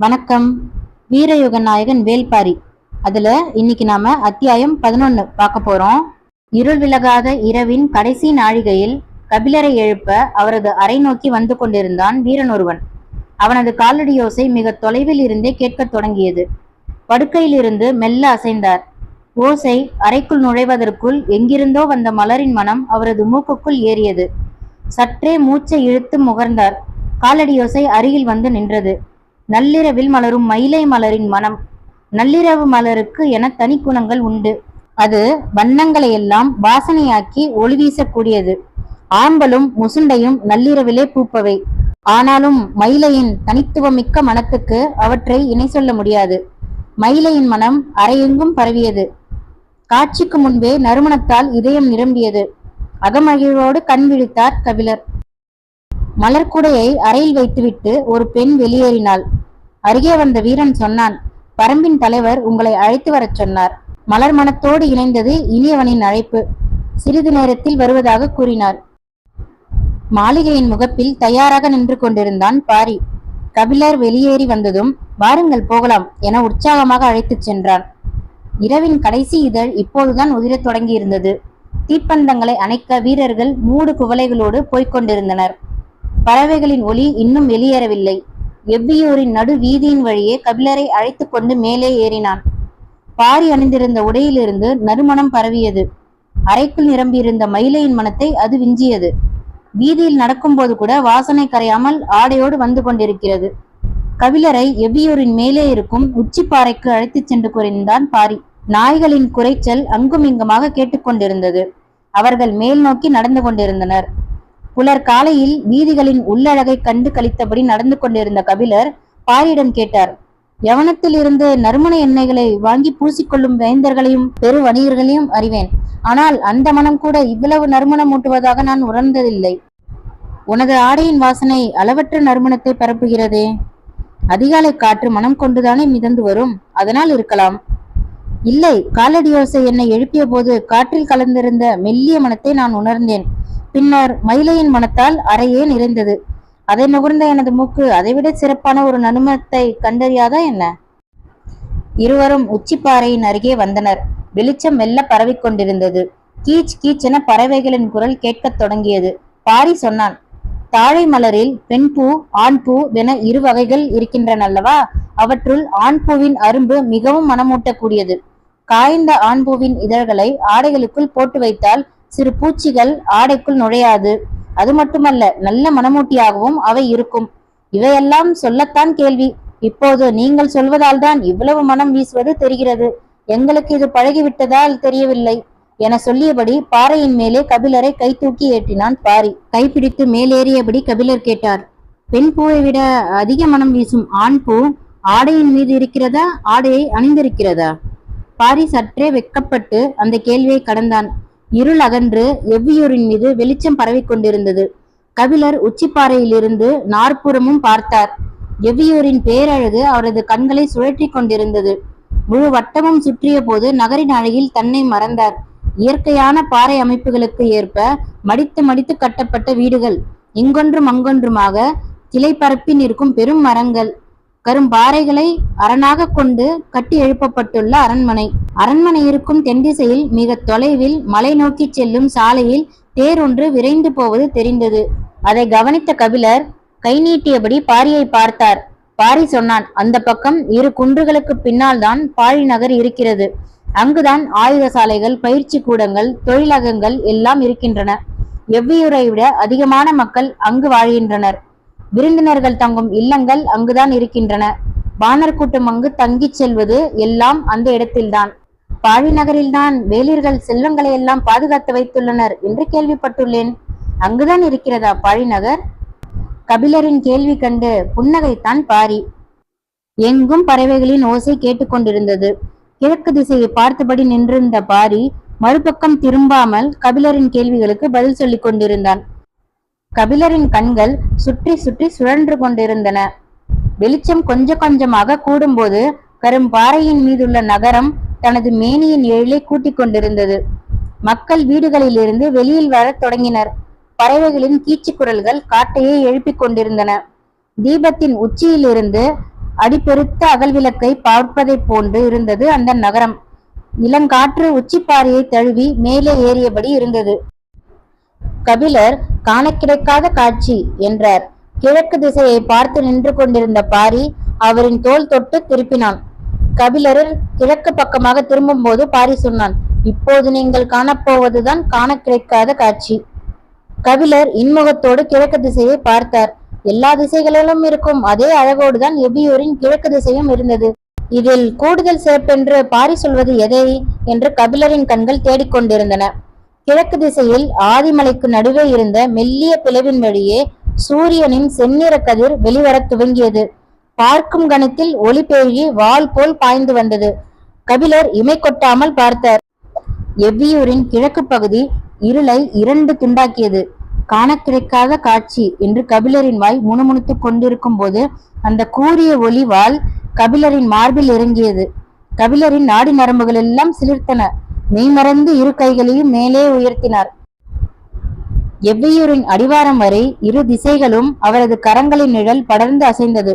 வணக்கம். வீரயுக நாயகன் வேல்பாரி. அதுல இன்னைக்கு நாம அத்தியாயம் பதினொன்னு பார்க்க போறோம். இருள் விலகாத இரவின் கடைசி நாழிகையில் கபிலரை எழுப்ப அவரது அறை நோக்கி வந்து கொண்டிருந்தான் வீரன் ஒருவன். அவனது காலடி யோசை மிக தொலைவில் இருந்தே கேட்கத் தொடங்கியது. படுக்கையிலிருந்து மெல்ல அசைந்தார். ஓசை அறைக்குள் நுழைவதற்குள் எங்கிருந்தோ வந்த மலரின் மனம் அவரது மூக்குக்குள் ஏறியது. சற்றே மூச்சை இழுத்து முகர்ந்தார். காலடியோசை அருகில் வந்து நின்றது. நள்ளிரவில் மலரும் மயிலை மலரின் மனம். நள்ளிரவு மலருக்கு என தனி குணங்கள் உண்டு. அது வண்ணங்களை எல்லாம் வாசனையாக்கி ஒளி வீசக்கூடியது. ஆம்பலும் முசுண்டையும் நள்ளிரவிலே பூப்பவை. ஆனாலும் மயிலையின் தனித்துவமிக்க மனத்துக்கு அவற்றை இணை சொல்ல முடியாது. மயிலையின் மனம் அறையெங்கும் பரவியது. காட்சிக்கு முன்பே நறுமணத்தால் இதயம் நிரம்பியது. அகமகிழ்வோடு கண் விழித்தார் கபிலர். மலர்குடையை அறையில் வைத்துவிட்டு ஒரு பெண் வெளியேறினாள். அருகே வந்த வீரன் சொன்னான் பரம்பின் தலைவர் உங்களை அழைத்து வரச் சொன்னார். மலர் மனத்தோடு இணைந்தது இனியவனின் அழைப்பு. சிறிது நேரத்தில் வருவதாக கூறினார். மாளிகையின் முகப்பில் தயாராக நின்று கொண்டிருந்தான் பாரி. கபிலர் வெளியேறி வந்ததும் வாருங்கள் போகலாம் என உற்சாகமாக அழைத்துச் சென்றான். இரவின் கடைசி இதழ் இப்போதுதான் உதிரத் தொடங்கியிருந்தது. தீப்பந்தங்களை அணைக்க வீரர்கள் மூடு குவளைகளோடு போய்க் கொண்டிருந்தனர். பறவைகளின் ஒலி இன்னும் வெளியேறவில்லை. எவ்வியூரின் நடு வீதியின் வழியே கபிலரை அழைத்து கொண்டு மேலே ஏறினான். பாரி அணிந்திருந்த உடையிலிருந்து நறுமணம் பரவியது. அறைக்குள் நிரம்பியிருந்த மயிலையின் மனத்தை அது விஞ்சியது. வீதியில் நடக்கும்போது கூட வாசனை கரையாமல் ஆடையோடு வந்து கொண்டிருக்கிறது. கபிலரை எவ்வியூரின் மேலே இருக்கும் உச்சிப்பாறைக்கு அழைத்துச் சென்று குறைந்தான் பாரி. நாய்களின் குரைச்சல் அங்குமிங்குமாக கேட்டுக்கொண்டிருந்தது அவர்கள் மேல் நோக்கி நடந்து கொண்டிருந்தனர். புலர் காலையில் வீதிகளின் உள்ளழகை கண்டு கழித்தபடி நடந்து கொண்டிருந்த கபிலர் பாரியிடம் கேட்டார் யவனத்தில் இருந்து நறுமண எண்ணெய்களை வாங்கி பூசிக்கொள்ளும் வேந்தர்களையும் பெரு வணிகர்களையும் அறிவேன். ஆனால் அந்த மனம் கூட இவ்வளவு நறுமணம் ஊட்டுவதாக நான் உணர்ந்ததில்லை. உனது ஆடையின் வாசனை அளவற்ற நறுமணத்தை பரப்புகிறதே. அதிகாலை காற்று மனம் கொண்டுதானே மிதந்து வரும். அதனால் இருக்கலாம். இல்லை காலடியோசை என்னை எழுப்பிய போது காற்றில் கலந்திருந்த மெல்லிய மனத்தை நான் உணர்ந்தேன். பின்னர் மயிலையின் மனத்தால் அறையே நிறைந்தது. அதை நுகர்ந்த எனது மூக்கு அதைவிட சிறப்பான ஒரு நனுமத்தை கண்டறியாதா என்ன? இருவரும் உச்சிப்பாறையின் அருகே வந்தனர். வெளிச்சம் மெல்ல பரவிக் கொண்டிருந்தது. கீச் கீச் என பறவைகளின் குரல் கேட்கத் தொடங்கியது. பாரி சொன்னான் தாழை மலரில் பெண் பூ ஆண் பூ என இரு வகைகள் இருக்கின்றனல்லவா? அவற்றுள் ஆண் பூவின் அரும்பு மிகவும் மனமூட்டக்கூடியது. காய்ந்த ஆண் பூவின் இதழ்களை ஆடைகளுக்குள் போட்டு வைத்தால் சிறு பூச்சிகள் ஆடைக்குள் நுழையாது. அது மட்டுமல்ல நல்ல மனமூட்டியாகவும் அவை இருக்கும். இவையெல்லாம் சொல்லத்தான் கேள்வி. இப்போது நீங்கள் சொல்வதால் தான் இவ்வளவு மனம் வீசுவது தெரிகிறது. எங்களுக்கு இது பழகிவிட்டதால் தெரியவில்லை. என சொல்லியபடி பாறையின் மேலே கபிலரை கை தூக்கி ஏற்றினான் பாரி. கைப்பிடித்து மேலேறியபடி கபிலர் கேட்டார் பெண் பூவை விட அதிக மனம் வீசும் ஆண் பூ ஆடையின் மீது இருக்கிறதா? ஆடையை அணிந்திருக்கிறதா? பாரி சற்றே வெட்கப்பட்டு அந்த கேள்வியை கடந்தான். இருள் அகன்று எவ்வியூரின் மீது வெளிச்சம் பரவிக் கொண்டிருந்தது. கபிலர் உச்சிப்பாறையிலிருந்து நாற்புறமும் பார்த்தார். எவ்வியூரின் பேரழகு அவரது கண்களை சுழற்றி கொண்டிருந்தது. முழு வட்டமும் சுற்றிய போது நகரின் அழகில் தன்னை மறந்தார். இயற்கையான பாறை அமைப்புகளுக்கு ஏற்ப மடித்து மடித்து கட்டப்பட்ட வீடுகள் இங்கொன்றும் அங்கொன்றுமாக திலை பரப்பி நிற்கும் பெரும் மரங்கள். கரும்பாறைகளை அரணாக கொண்டு கட்டி எழுப்பப்பட்டுள்ள அரண்மனை. அரண்மனை இருக்கும் தென்திசையில் மிக தொலைவில் மலை நோக்கி செல்லும் சாலையில் தேர் ஒன்று விரைந்து போவது தெரிந்தது. அதை கவனித்த கபிலர் கை நீட்டியபடி பாரியை பார்த்தார். பாரி சொன்னான் அந்த பக்கம் இரு குன்றுகளுக்கு பின்னால் தான் பாழி நகர் இருக்கிறது. அங்குதான் ஆயுத சாலைகள் பயிற்சி கூடங்கள் தொழிலகங்கள் எல்லாம் இருக்கின்றன. எவ்வியூரை விட அதிகமான மக்கள் அங்கு வாழ்கின்றனர். விருந்தினர்கள் தங்கும் இல்லங்கள் அங்குதான் இருக்கின்றன. பாணர் கூட்டம் அங்கு தங்கிச் செல்வது எல்லாம் அந்த இடத்தில்தான். பாழி நகரில்தான் வேலியர்கள் செல்வங்களை எல்லாம் பாதுகாத்து வைத்துள்ளனர் என்று கேள்விப்பட்டுள்ளேன். அங்குதான் இருக்கிறதா பாழி நகர்? கபிலரின் கேள்வி கண்டு புன்னகைத்தான் பாரி. எங்கும் பறவைகளின் ஓசை கேட்டுக்கொண்டிருந்தது. கிழக்கு திசையை பார்த்தபடி நின்றிருந்த பாரி மறுபக்கம் திரும்பாமல் கபிலரின் கேள்விகளுக்கு பதில் சொல்லிக் கொண்டிருந்தான் கபிலரின் கண்கள் சுற்றி சுற்றி சுழன்று கொண்டிருந்தன. வெளிச்சம் கொஞ்ச கொஞ்சமாக கூடும்போது கரும்பாறையின் மீதுள்ள நகரம் தனது மேனியின் எழிலை கூட்டிக் கொண்டிருந்தது. மக்கள் வீடுகளிலிருந்து வெளியில் வரத் தொடங்கினர். பறவைகளின் கீச்சு குரல்கள் காட்டையே எழுப்பிக் கொண்டிருந்தன. தீபத்தின் உச்சியிலிருந்து அடிப்பெருத்த அகல்விளக்கை பார்ப்பதைப் போன்று இருந்தது அந்த நகரம். இளங்காற்று உச்சிப்பாறையை தழுவி மேலே ஏறியபடி இருந்தது. கபிலர் காண கிடைக்காத காட்சி என்றார். கிழக்கு திசையை பார்த்து நின்று கொண்டிருந்த பாரி அவரின் தோல் தொட்டு திருப்பினான். கபிலர் கிழக்கு பக்கமாக திரும்பும்போது பாரி சொன்னான் இப்போது நீங்கள் காணப்போவதுதான் காண கிடைக்காத காட்சி. கபிலர் இன்முகத்தோடு கிழக்கு திசையை பார்த்தார். எல்லா திசைகளிலும் இருக்கும் அதே அழகோடுதான் எபியூரின் கிழக்கு திசையும் இருந்தது. இதில் கூடுதல் சிறப்பென்று பாரி சொல்வது எதை? என்று கபிலரின் கண்கள் தேடிக்கொண்டிருந்தன. கிழக்கு திசையில் ஆதிமலைக்கு நடுவே இருந்த மெல்லிய பிளவின் வழியே சூரியனின் செந்நிற கதிர் வெளிவரத் துவங்கியது. பார்க்கும் கணத்தில் ஒளி பெருகி வாள் போல் பாய்ந்து வந்தது. கபிலர் இமை கொட்டாமல் பார்த்தார். எவ்வியூரின் கிழக்கு பகுதி இருளை இரண்டு துண்டாக்கியது. காண கிடைக்காத காட்சி என்று கபிலரின் வாய் முணுமுணுத்துக் கொண்டிருக்கும் போது அந்த கூரிய ஒளிவால் கபிலரின் மார்பில் இறங்கியது. கபிலரின் நாடி நரம்புகள் எல்லாம் சிலிர்த்தன. மெய்மறந்து இரு கைகளையும் மேலே உயர்த்தினார். எவ்வியூரின் அடிவாரம் வரை இரு திசைகளும் அவரது கரங்களின் நிழல் படர்ந்து அசைந்தது.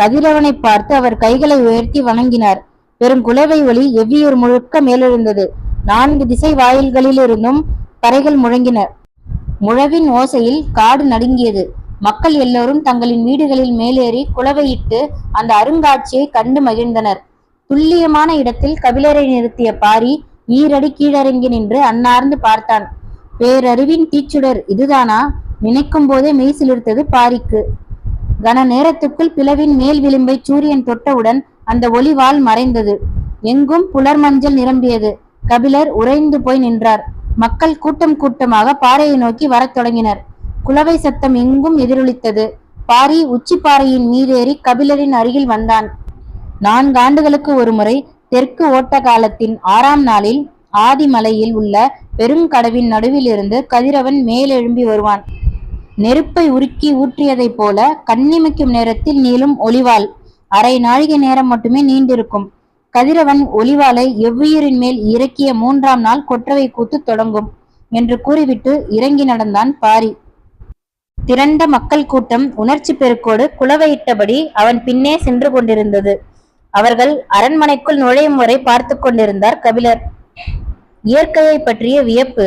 கதிரவனை பார்த்து அவர் கைகளை உயர்த்தி வணங்கினார். பெரும் குலவை ஒளி எவ்வியூர் முழுக்க மேலெழுந்தது. நான்கு திசை வாயில்களிலிருந்தும் பறைகள் முழங்கின. முழவின் ஓசையில் காடு நடுங்கியது. மக்கள் எல்லோரும் தங்களின் வீடுகளில் மேலேறி குலவையிட்டு அந்த அருங்காட்சியை கண்டு மகிழ்ந்தனர். துல்லியமான இடத்தில் கபிலரை நிறுத்திய பாரி ஈரடி கீழறங்கி நின்று அன்னார்ந்து பார்த்தான். பேரறிவின் தீச்சுடர் இதுதானா? நினைக்கும் போதே மெய் சிலிர்த்தது பாரிக்கு. கன நேரத்துக்குள் பிளவின் மேல் விளிம்பை சூரியன் தொட்டவுடன் அந்த ஒளிவால் மறைந்தது. எங்கும் புலர் மஞ்சள் நிரம்பியது. கபிலர் உறைந்து போய் நின்றார். மக்கள் கூட்டம் கூட்டமாக பாறையை நோக்கி வரத் தொடங்கினர். குலவை சத்தம் எங்கும் எதிரொலித்தது. பாரி உச்சி பாறையின் மீதேறி கபிலரின் அருகில் வந்தான். நான்கு ஆண்டுகளுக்கு ஒருமுறை தெற்கு ஓட்ட காலத்தின் ஆறாம் நாளில் ஆதிமலையில் உள்ள பெருங்கடவின் நடுவிலிருந்து கதிரவன் மேலெழும்பி வருவான். நெருப்பை உருக்கி ஊற்றியதைப் போல கண்ணிமைக்கும் நேரத்தில் நீளும் ஒளிவால் அரை நாழிகை நேரம் மட்டுமே நீண்டிருக்கும். கதிரவன் ஒளிவாலை எவ்வுயிரின் மேல் இறக்கிய மூன்றாம் நாள் கொற்றவை கூத்து தொடங்கும் என்று கூறிவிட்டு இறங்கி நடந்தான் பாரி. திரண்ட மக்கள் கூட்டம் உணர்ச்சி பெருக்கோடு குளவையிட்டபடி அவன் பின்னே சென்று கொண்டிருந்தது. அவர்கள் அரண்மனைக்குள் நுழையும் வரை பார்த்து கொண்டிருந்தார் கபிலர். இயற்கையை பற்றிய வியப்பு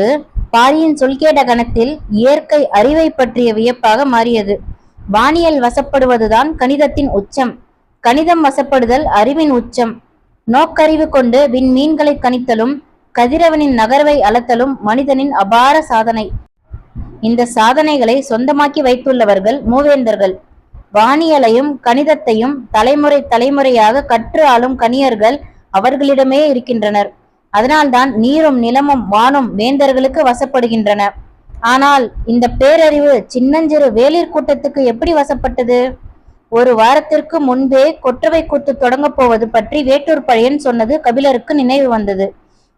பாரியின் சொல்கேட கணத்தில் இயற்கை அறிவை பற்றிய வியப்பாக மாறியது. வானியல் வசப்படுவதுதான் கணிதத்தின் உச்சம். கணிதம் வசப்படுதல் அறிவின் உச்சம். நோக்கறிவு கொண்டு விண்மீன்களை கணித்தலும் கதிரவனின் நகர்வை அளத்தலும் மனிதனின் அபார சாதனை. இந்த சாதனைகளை சொந்தமாக்கி வைத்துள்ளவர்கள் மூவேந்தர்கள். வானியலையும் கணிதத்தையும் தலைமுறை தலைமுறையாக கற்று ஆளும் கணியர்கள் அவர்களிடமே இருக்கின்றனர். அதனால்தான் நீரும் நிலமும் வானும் வேந்தர்களுக்கு வசப்படுகின்றன. ஆனால் இந்த பேரறிவு சின்னஞ்சிறு வேளிர் கூட்டத்துக்கு எப்படி வசப்பட்டது? ஒரு வாரத்திற்கு முன்பே கொற்றவை கூத்து தொடங்கப் போவது பற்றி வேட்டூர் பழையன் சொன்னது கபிலருக்கு நினைவு வந்தது.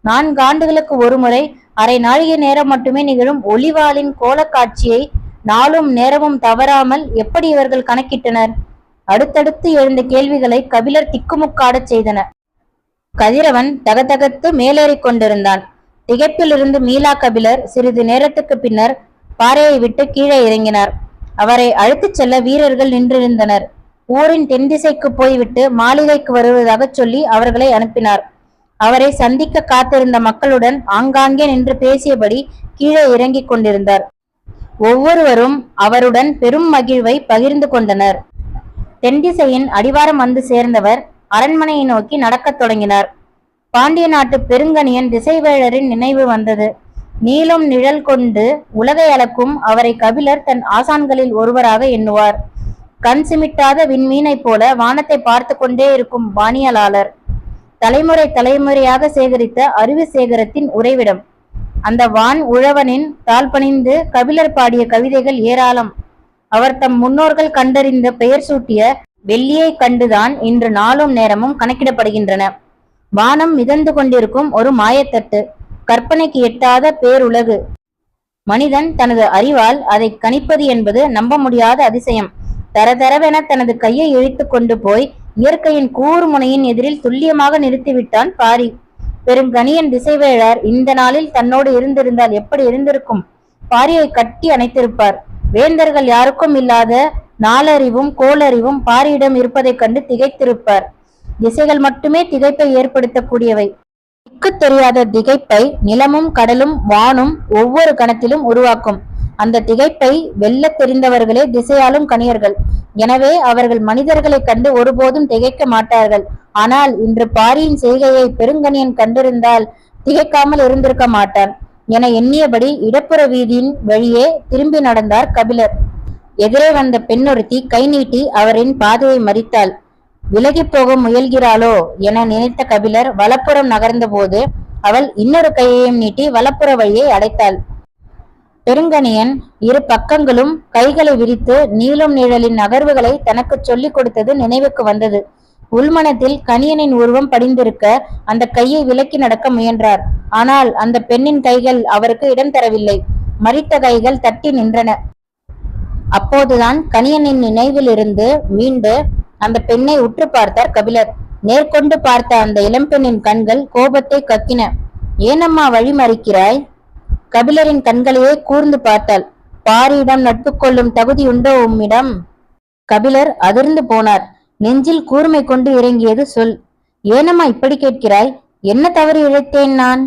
நான்கு ஆண்டுகளுக்கு ஒருமுறை அரை நாழிகை நேரம் மட்டுமே நிகழும் ஒளிவாளின் கோலக்காட்சியை நாளும் நேரமும் தவறாமல் எப்படி இவர்கள் கணக்கிட்டனர்? அடுத்தடுத்து எழுந்த கேள்விகளை கபிலர் திக்குமுக்காடச் செய்தனர். கதிரவன் தகதகத்து மேலேறிக் கொண்டிருந்தான். திகைப்பிலிருந்து மீலா கபிலர் சிறிது நேரத்துக்கு பின்னர் பாறையை விட்டு கீழே இறங்கினார். அவரை அழைத்துச் செல்ல வீரர்கள் நின்றிருந்தனர். ஊரின் தென் திசைக்கு போய்விட்டு மாளிகைக்கு வருவதாகச் சொல்லி அவர்களை அனுப்பினார். அவரை சந்திக்க காத்திருந்த மக்களுடன் ஆங்காங்கே நின்று பேசியபடி கீழே இறங்கிக் கொண்டிருந்தார். ஒவ்வொருவரும் அவருடன் பெரும் மகிழ்வை பகிர்ந்து கொண்டனர். தென்திசையின் அடிவாரம் வந்து சேர்ந்தவர் அரண்மனையை நோக்கி நடக்கத் தொடங்கினார். பாண்டிய நாட்டு பெருங்கணியன் திசைவேழரின் நினைவு வந்தது. நீளும் நிழல் கொண்டு உலகை அளக்கும் அவரை கபிலர் தன் ஆசான்களில் ஒருவராக எண்ணுவார். கண் சிமிட்டாத விண்மீனைப் போல வானத்தை பார்த்து கொண்டே இருக்கும் வானியலாளர். தலைமுறை தலைமுறையாக சேகரித்த அறிவு சேகரத்தின் உறைவிடம். அந்த வான் உழவனின் தாழ்பணிந்து கபிலர் பாடிய கவிதைகள் ஏராளம். அவர் தம் முன்னோர்கள் கண்டறிந்த பெயர் சூட்டிய வெள்ளியை கண்டுதான் இன்று நாளும் நேரமும் கணக்கிடப்படுகின்றன. வானம் மிதந்து கொண்டிருக்கும் ஒரு மாயத்தட்டு கற்பனைக்கு எட்டாத பேருலகு. மனிதன் தனது அறிவால் அதை கணிப்பது என்பது நம்ப முடியாத அதிசயம். தரதரவென தனது கையை இழுத்து கொண்டு போய் இயற்கையின் கூர்முனையின் எதிரில் துல்லியமாக நிறுத்திவிட்டான் பாரி. பெருங்கணியன் திசைவேழர் இந்த நாளில் தன்னோடு இருந்திருந்தால் எப்படி இருந்திருக்கும்? பாரியை கட்டி அணைத்திருப்பார். வேந்தர்கள் யாருக்கும் இல்லாத நாளறிவும் கோளறிவும் பாரியிடம் இருப்பதைக் கண்டு திகைத்திருப்பார். திசைகள் மட்டுமே திகைப்பை ஏற்படுத்தக்கூடியவை. திக்கு தெரியாத திகைப்பை நிலமும் கடலும் வானும் ஒவ்வொரு கணத்திலும் உருவாக்கும். அந்த திகைப்பை வெல்லத் தெரிந்தவர்களே திசையாலும் கணியர்கள் எனவே அவர்கள் மனிதர்களைக் கண்டு ஒருபோதும் திகைக்க மாட்டார்கள். ஆனால் இன்று பாரியின் செய்கையை பெருங்கணியன் கண்டிருந்தால் திகைக்காமல் இருந்திருக்க மாட்டான். என எண்ணியபடி இடப்புற வீதியின் வழியே திரும்பி நடந்தார் கபிலர். எதிரே வந்த பெண்ணொருத்தி கை நீட்டி அவரின் பாதையை மறித்தாள். விலகிப் போக முயல்கிறாளோ? என நினைத்த கபிலர் வலப்புறம் நகர்ந்தபோது அவள் இன்னொரு கையையும் நீட்டி வலப்புற வழியை அடைத்தாள். பெருங்கணியன் இரு பக்கங்களும் கைகளை விரித்து நீளும் நிழலின் நகர்வுகளை தனக்கு சொல்லிக் கொடுத்தது நினைவுக்கு வந்தது. உள்மனத்தில் கணியனின் உருவம் படிந்திருக்க அந்த கையை விலக்கி நடக்க முயன்றார். ஆனால் அந்த பெண்ணின் கைகள் அவருக்கு இடம் தரவில்லை. மறித்த கைகள் தட்டி நின்றன. அப்போதுதான் கணியனின் நினைவிலிருந்து மீண்டு அந்த பெண்ணை உற்று பார்த்தார் கபிலர். நேர்கொண்டு பார்த்த அந்த இளம்பெண்ணின் கண்கள் கோபத்தை கக்கின. ஏனம்மா வழி மறிக்கிறாய்? கபிலரின் கண்களையே கூர்ந்து பார்த்தாள். பாரியிடம் நட்பு கொள்ளும் தகுதி உண்டோ உம்மிடம்? கபிலர் அதிர்ந்து போனார். நெஞ்சில் கூர்மை கொண்டு இறங்கியது சொல். ஏனம்மா இப்படி கேட்கிறாய்? என்ன தவறு இழைத்தேன் நான்?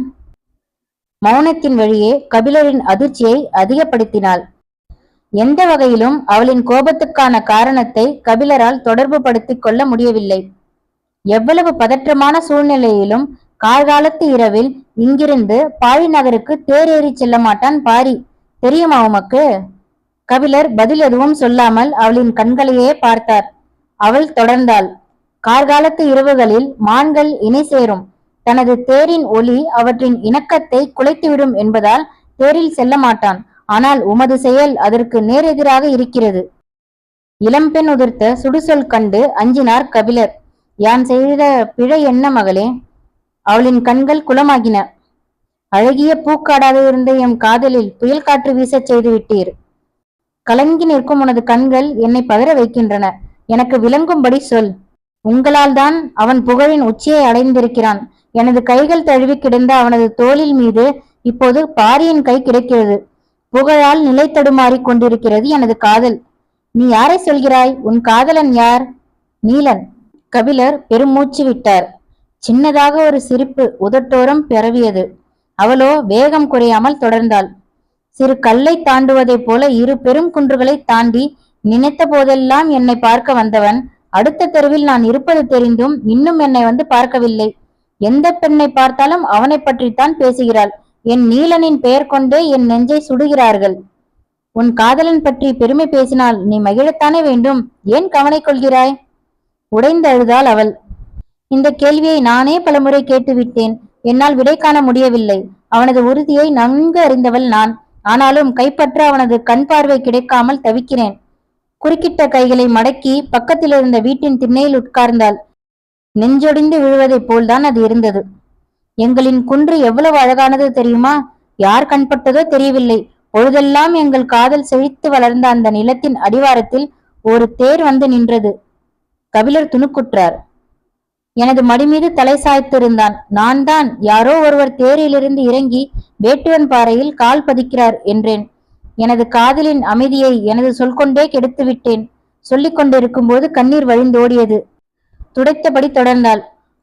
மௌனத்தின் வழியே கபிலரின் அதிர்ச்சியை அதிகப்படுத்தினாள். எந்த வகையிலும் அவளின் கோபத்துக்கான காரணத்தை கபிலரால் தொடர்பு படுத்திக் கொள்ள முடியவில்லை. எவ்வளவு பதற்றமான சூழ்நிலையிலும் கார்காலத்து இரவில் இங்கிருந்து பாரி நகருக்கு தேர் ஏறி செல்ல மாட்டான் பாரி. தெரியுமா உமக்கு? கபிலர் பதில் எதுவும் சொல்லாமல் அவளின் கண்களையே பார்த்தார். அவள் தொடர்ந்தாள். கார்காலத்து இரவுகளில் மான்கள் இணை சேரும். தனது தேரின் ஒளி அவற்றின் இணக்கத்தை குலைத்துவிடும் என்பதால் தேரில் செல்ல மாட்டான் ஆனால் உமது செயல் அதற்கு நேரெதிராக இருக்கிறது. இளம்பெண் உதிர்த்த சுடுசொல் கண்டு அஞ்சினார் கபிலர். யான் செய்த பிழை என்ன மகளே? அவளின் கண்கள் குளமாகின. அழகிய பூக்காடாக இருந்த எம் காதலில் புயல் காற்று வீசச் செய்து விட்டீர். கலங்கி நிற்கும் உனது கண்கள் என்னை பதற வைக்கின்றன. எனக்கு விளங்கும்படி சொல். உங்களால் தான் அவன் புகழின் உச்சியை அடைந்திருக்கிறான். எனது கைகள் தழுவி கிடந்த அவனது தோளில் மீது இப்போது பாரியின் கை கிடைக்கிறது. புகழால் நிலை தடுமாறி கொண்டிருக்கிறது எனது காதல். நீ யாரை சொல்கிறாய்? உன் காதலன் யார்? நீலன். கபிலர் பெருமூச்சு விட்டார். சின்னதாக ஒரு சிரிப்பு உதட்டோரம் பிறவியது. அவளோ வேகம் குறையாமல் தொடர்ந்தாள். சிறு கல்லை தாண்டுவதைப் போல இரு பெரும் குன்றுகளை தாண்டி நினைத்த போதெல்லாம் என்னை பார்க்க வந்தவன். அடுத்த தெருவில் நான் இருப்பது தெரிந்தும் இன்னும் என்னை வந்து பார்க்கவில்லை. எந்த பெண்ணை பார்த்தாலும் அவனை பற்றித்தான் பேசுகிறாள். என் நீலனின் பெயர் கொண்டே என் நெஞ்சை சுடுகிறார்கள். உன் காதலன் பற்றி பெருமை பேசினால் நீ மகிழத்தானே வேண்டும்? ஏன் கவனை கொள்கிறாய்? உடைந்து அழுதாள் அவள். இந்த கேள்வியை நானே பலமுறை கேட்டுவிட்டேன். என்னால் விடை காண முடியவில்லை. அவனது உறுதியை நன்கு அறிந்தவள் நான். ஆனாலும் கைப்பற்ற அவனது கண் பார்வை கிடைக்காமல் தவிக்கிறேன். குறுக்கிட்ட கைகளை மடக்கி பக்கத்தில் இருந்த வீட்டின் திண்ணையில் உட்கார்ந்தாள். நெஞ்சொடிந்து விழுவதைப் போல்தான் அது இருந்தது. எங்களின் குன்று எவ்வளவு அழகானது தெரியுமா? யார் கண்பட்டதோ தெரியவில்லை. பொழுதெல்லாம் எங்கள் காதல் செழித்து வளர்ந்த அந்த நிலத்தின் அடிவாரத்தில் ஒரு தேர் வந்து நின்றது. கபிலர் துணுக்குற்றார். எனது மடிமீது தலை சாய்த்திருந்தான். நான் தான் யாரோ ஒருவர் தேரிலிருந்து இறங்கி வேட்டுவன் பாறையில் கால் பதிக்கிறார் என்றேன். எனது காதலின் அமைதியை எனது சொல் கொண்டே கெடுத்து விட்டேன் சொல்லிக் கொண்டிருக்கும் போது கண்ணீர் வழிந்தோடியது துடைத்தபடி தொடர்ந்தாள்.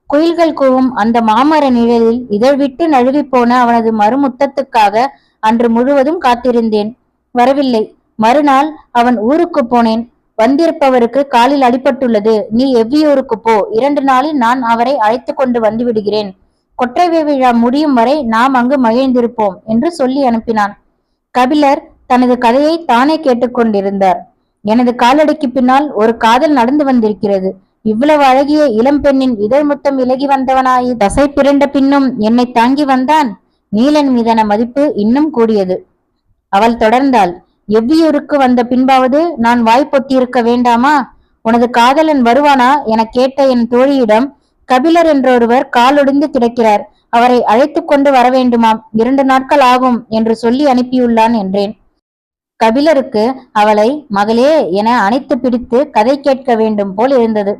குயில்கள் கூவும் அந்த மாமர நிழலில் இதழ் விட்டு நழுவி போன அவனது மறுமுத்தத்துக்காக அன்று முழுவதும் காத்திருந்தேன். வரவில்லை. மறுநாள் அவன் ஊருக்கு போனேன். வந்திருப்பவருக்கு காலில் அடிபட்டுள்ளது. நீ எவ்வியூருக்கு போ. இரண்டு நாளில் நான் அவரை அழைத்து கொண்டு வந்து விடுகிறேன். கொற்றைவே விழா முடியும் வரை நாம் அங்கு மகிழ்ந்திருப்போம் என்று சொல்லி அனுப்பினான். கபிலர் தனது கதையை தானே கேட்டுக்கொண்டிருந்தார் எனது காலடிக்கு பின்னால் ஒரு காதல் நடந்து வந்திருக்கிறது. இவ்வளவு அழகிய இளம்பெண்ணின் இதழ் முத்தம் விலகி வந்தவனாய் தசை பிறண்ட பின்னும் என்னை தாங்கி வந்தான். நீலன் மீதான மதிப்பு இன்னும் கூடியது. அவள் தொடர்ந்தாள். எவ்வியூருக்கு வந்த பின்பாவது நான் வாய் வேண்டாமா? உனது காதலன் வருவானா? என கேட்ட என் தோழியிடம் கபிலர் என்றொருவர் காலொடிந்து கிடக்கிறார் அவரை அழைத்து கொண்டு வர வேண்டுமாம் இரண்டு நாட்கள் ஆகும் என்று சொல்லி அனுப்பியுள்ளான் என்றேன். கபிலருக்கு அவளை மகளே என அணைத்து பிடித்து கதை கேட்க வேண்டும் போல் இருந்தது.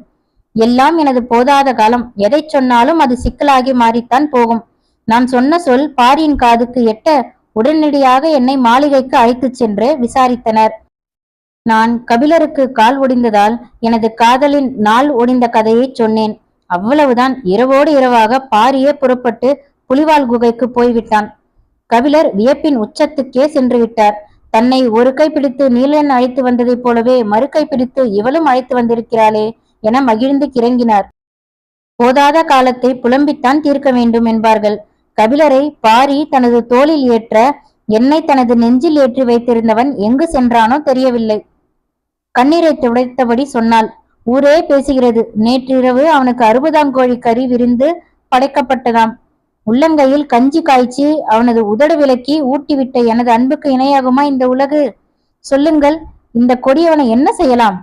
எல்லாம் எனது போதாத காலம். எதை சொன்னாலும் அது சிக்கலாகி மாறித்தான் போகும். நான் சொன்ன சொல் பாரியின் காதுக்கு எட்ட உடனடியாக என்னை மாளிகைக்கு அழைத்துச் சென்று விசாரித்தனர். நான் கபிலருக்கு கால் ஒடிந்ததால் எனது காதலின் நாள் ஒடிந்த கதையை சொன்னேன். அவ்வளவுதான். இரவோடு இரவாக பாரியே புறப்பட்டு புலிவால் குகைக்கு போய்விட்டான். கபிலர் வியப்பின் உச்சத்துக்கே சென்று விட்டார். தன்னை ஒரு கை பிடித்து நீலன் அழைத்து வந்ததைப் போலவே மறு கை பிடித்து இவளும் அழைத்து வந்திருக்கிறாளே என மகிழ்ந்து கிறங்கினார். போதாத காலத்தை புலம்பித்தான் தீர்க்க வேண்டும் என்பார்கள். கபிலரை பாரி தனது தோளில் ஏற்ற என்னை தனது நெஞ்சில் ஏற்றி வைத்திருந்தவன் எங்கு சென்றானோ தெரியவில்லை. கண்ணீரை துடைத்தபடி சொன்னாள் ஊரே பேசுகிறது. நேற்றிரவு அவனுக்கு அறுபதாம் கோழி கறி விருந்து படைக்கப்பட்டதாம். உள்ளங்கையில் கஞ்சி காய்ச்சி அவனது உதடு விலக்கி ஊட்டிவிட்ட எனது அன்புக்கு இணையாகுமா இந்த உலகு? சொல்லுங்கள் இந்த கொடியவனை என்ன செய்யலாம்?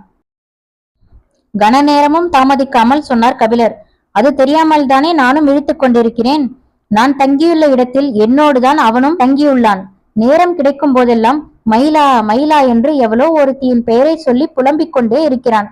கன நேரமும் தாமதிக்காமல் சொன்னார் கபிலர் அது தெரியாமல் தானே நானும் இழுத்துக் கொண்டிருக்கிறேன். நான் தங்கியுள்ள இடத்தில் என்னோடுதான் அவனும் தங்கியுள்ளான். நேரம் கிடைக்கும் போதெல்லாம் மயிலா மயிலா என்று எவளோ ஒருத்தியின் பெயரை சொல்லி புலம்பிக் கொண்டே இருக்கிறான்.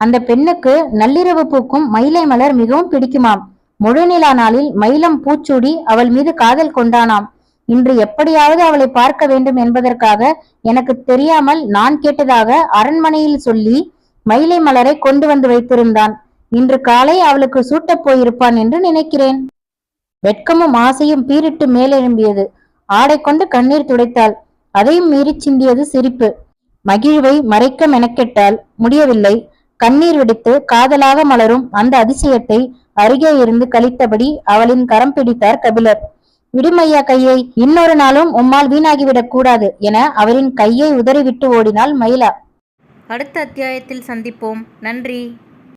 அந்த பெண்ணுக்கு நள்ளிரவு பூக்கும் மயிலை மலர் மிகவும் பிடிக்குமாம். முழுநிலா நாளில் மயிலம் பூச்சூடி அவள் மீது காதல் கொண்டானாம். இன்று எப்படியாவது அவளை பார்க்க வேண்டும் என்பதற்காக எனக்கு தெரியாமல் நான் கேட்டதாக அரண்மனையில் சொல்லி மயிலை மலரை கொண்டு வந்து வைத்திருந்தான். இன்று காலை அவளுக்கு சூட்டப் போயிருப்பான் என்று நினைக்கிறேன். வெட்கமும் ஆசையும் பீரிட்டு மேலெழும்பியது. ஆடை கொண்டு கண்ணீர் துடைத்தாள். அதையும் மீறி சிந்தியது சிரிப்பு. மகிழ்வை மறைக்க மெனக்கெட்டால் முடியவில்லை. கண்ணீர் வெடித்து காதலாக மலரும் அந்த அதிசயத்தை அருகே இருந்து கழித்தபடி அவளின் கரம் பிடித்தார் கபிலர். விடுமையா கையை இன்னொரு நாளும் உம்மால் வீணாகிவிடக் கூடாது என அவரின் கையை உதறிவிட்டு ஓடினாள் மயிலா. அடுத்த அத்தியாயத்தில் சந்திப்போம். நன்றி.